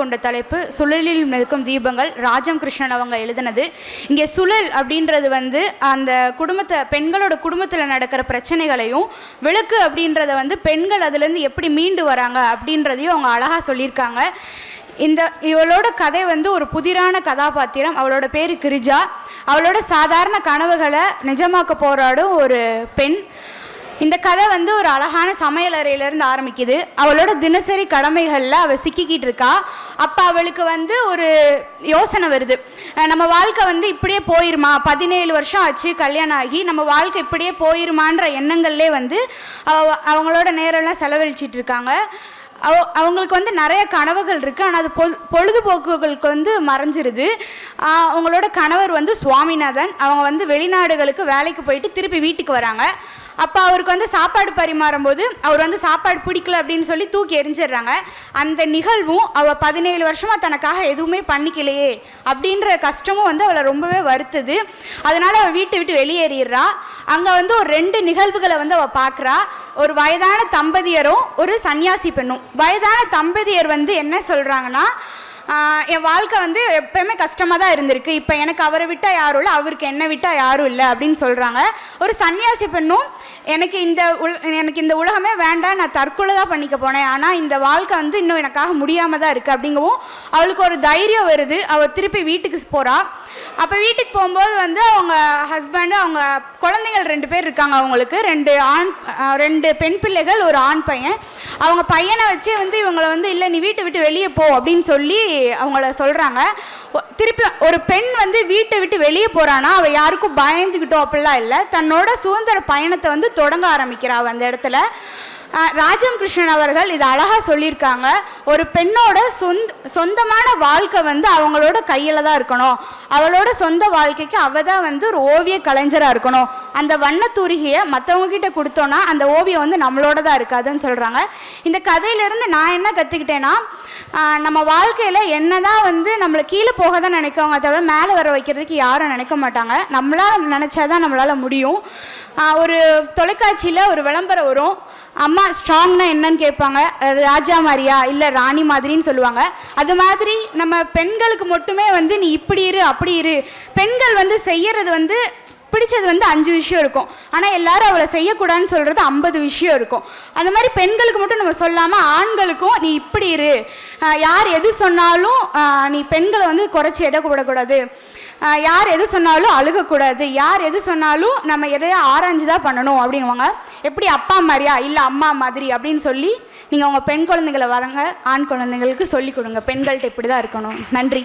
கொண்ட தலைப்பு சுழலில் மிதக்கும் தீபங்கள் ராஜம் கிருஷ்ணன் அவங்க எழுதினது. இங்கே சுழல் அப்படின்றது வந்து அந்த குடும்பத்தை பெண்களோட குடும்பத்தில் நடக்கிற பிரச்சனைகளையும் விளக்கு அப்படின்றத வந்து பெண்கள் அதுலேருந்து எப்படி மீண்டு வராங்க அப்படின்றதையும் அவங்க அழகாக சொல்லியிருக்காங்க. இந்த இவளோட கதை வந்து ஒரு புதிரான கதாபாத்திரம். அவளோட பேர் கிரிஜா. அவளோட சாதாரண கனவுகளை நிஜமாக்க போராடும் ஒரு பெண். இந்த கதை வந்து ஒரு அழகான சமையலறையிலேருந்து ஆரம்பிக்குது. அவளோட தினசரி கடமைகளில் அவள் சிக்கிக்கிட்டு இருக்கா. அப்போ அவளுக்கு வந்து ஒரு யோசனை வருது. நம்ம வாழ்க்கை வந்து இப்படியே போயிருமா? பதினேழு வருஷம் ஆச்சு கல்யாணம் ஆகி. நம்ம வாழ்க்கை இப்படியே போயிருமான்ற எண்ணங்கள்லே வந்து அவ அவங்களோட நேரம்லாம் செலவழிச்சிட்டு இருக்காங்க. அவ அவங்களுக்கு வந்து நிறைய கனவுகள் இருக்குது ஆனால் அது பொ பொழுதுபோக்குகளுக்கு வந்து மறைஞ்சிருது. அவங்களோட கணவர் வந்து சுவாமிநாதன். அவங்க வந்து வெளிநாடுகளுக்கு வேலைக்கு போயிட்டு திருப்பி வீட்டுக்கு வராங்க. அப்போ அவருக்கு வந்து சாப்பாடு பரிமாறும் போது அவர் வந்து சாப்பாடு பிடிக்கல அப்படின்னு சொல்லி தூக்கி எரிஞ்சிடுறாங்க. அந்த நிகழ்வும் அவள் பதினேழு வருஷமாக தனக்காக எதுவுமே பண்ணிக்கலையே அப்படின்ற கஷ்டமும் வந்து அவளை ரொம்பவே வருத்துது. அதனால் அவள் வீட்டை விட்டு வெளியேறிடுறா. அங்கே வந்து ஒரு ரெண்டு நிகழ்வுகளை வந்து அவள் பார்க்குறா ஒரு வயதான தம்பதியரும் ஒரு சன்னியாசி பெண்ணும். வயதான தம்பதியர் வந்து என்ன சொல்கிறாங்கன்னா என் வாழ்க்கை வந்து எப்பயுமே கஷ்டமாக தான் இருந்திருக்கு. இப்போ எனக்கு அவரை விட்டால் யாரும் இல்லை அவருக்கு என்னை விட்டால் யாரும் இல்லை அப்படின்னு சொல்கிறாங்க ஒரு சன்னியாசி பெண்ணும் எனக்கு இந்த உல எனக்கு இந்த உலகமே வேண்டாம் நான் தற்கொலை தான் பண்ணிக்க போனேன். ஆனால் இந்த வாழ்க்கை வந்து இன்னும் எனக்காக முடியாமல் தான் இருக்குது அப்படிங்கவும் அவளுக்கு ஒரு தைரியம் வருது. அவள் திருப்பி வீட்டுக்கு போகிறாள் அப்போ வீட்டுக்கு போகும்போது வந்து அவங்க ஹஸ்பண்டு அவங்க குழந்தைகள் ரெண்டு பேர் இருக்காங்க அவங்களுக்கு. ரெண்டு ஆண் ரெண்டு பெண் பிள்ளைகள் ஒரு ஆண் பையன். அவங்க பையனை வச்சே வந்து இவங்களை வந்து இல்லை நீ வீட்டை விட்டு வெளியே போ அப்படின்னு சொல்லி அவங்கள சொல்கிறாங்க திருப்பி ஒரு பெண் வந்து வீட்டை விட்டு வெளியே போகிறான்னா அவள் யாருக்கும் பயந்துக்கிட்டோம் அப்படிலாம் இல்லை. தன்னோட சுதந்திர பயணத்தை வந்து தொடங்க ஆரம்பிக்கிறாள் அந்த இடத்துல. ராஜம் கிருஷ்ணன் அவர்கள் இது அழகாக சொல்லியிருக்காங்க. ஒரு பெண்ணோட சொந்த சொந்தமான வாழ்க்கை வந்து அவங்களோட கையில் தான் இருக்கணும். அவளோட சொந்த வாழ்க்கைக்கு அவள் தான் வந்து ஒரு ஓவிய கலைஞராக இருக்கணும். அந்த வண்ணத்தூரிகையை மற்றவங்க கிட்ட கொடுத்தோன்னா அந்த ஓவியம் வந்து நம்மளோட தான் இருக்காதுன்னு சொல்கிறாங்க இந்த கதையிலேருந்து நான் என்ன கற்றுக்கிட்டேன்னா நம்ம வாழ்க்கையில் என்ன தான் வந்து நம்மளை கீழே போக தான் நினைக்கவங்க தவிர மேலே வர வைக்கிறதுக்கு யாரும் நினைக்க மாட்டாங்க. நம்மளால் நினச்சாதான் நம்மளால் முடியும். ஒரு தொலைக்காட்சியில் ஒரு விளம்பரம் வரும். அம்மா ஸ்ட்ராங்னா என்னன்னு கேட்பாங்க. ராஜா மாதிரியா? இல்லை ராணி மாதிரின்னு சொல்லுவாங்க. அது மாதிரி நம்ம பெண்களுக்கு மட்டுமே வந்து நீ இப்படி இரு அப்படி இரு. பெண்கள் வந்து செய்யறது வந்து பிடிச்சது வந்து அஞ்சு விஷயம் இருக்கும். ஆனால் எல்லாரும் அவளை செய்யக்கூடாதுன்னு சொல்கிறது ஐம்பது விஷயம் இருக்கும். அந்த மாதிரி பெண்களுக்கு மட்டும் நம்ம சொல்லாமல் ஆண்களுக்கும் நீ இப்படி இரு. யார் எது சொன்னாலும் நீ பெண்களை வந்து குறைச்சி எடை கூடக்கூடாது யார் எது சொன்னாலும் அழுகக்கூடாது. யார் எது சொன்னாலும் நம்ம எதையா ஆராய்ஞ்சு தான் பண்ணணும் அப்படிங்குவாங்க. எப்படி அப்பா மாதிரியா? இல்லை அம்மா மாதிரி அப்படின்னு சொல்லி நீங்கள் உங்கள் பெண் குழந்தைங்களை வரங்க ஆண் குழந்தைங்களுக்கு சொல்லிக் கொடுங்க. பெண்கள்கிட்ட இப்படி தான் இருக்கணும். நன்றி.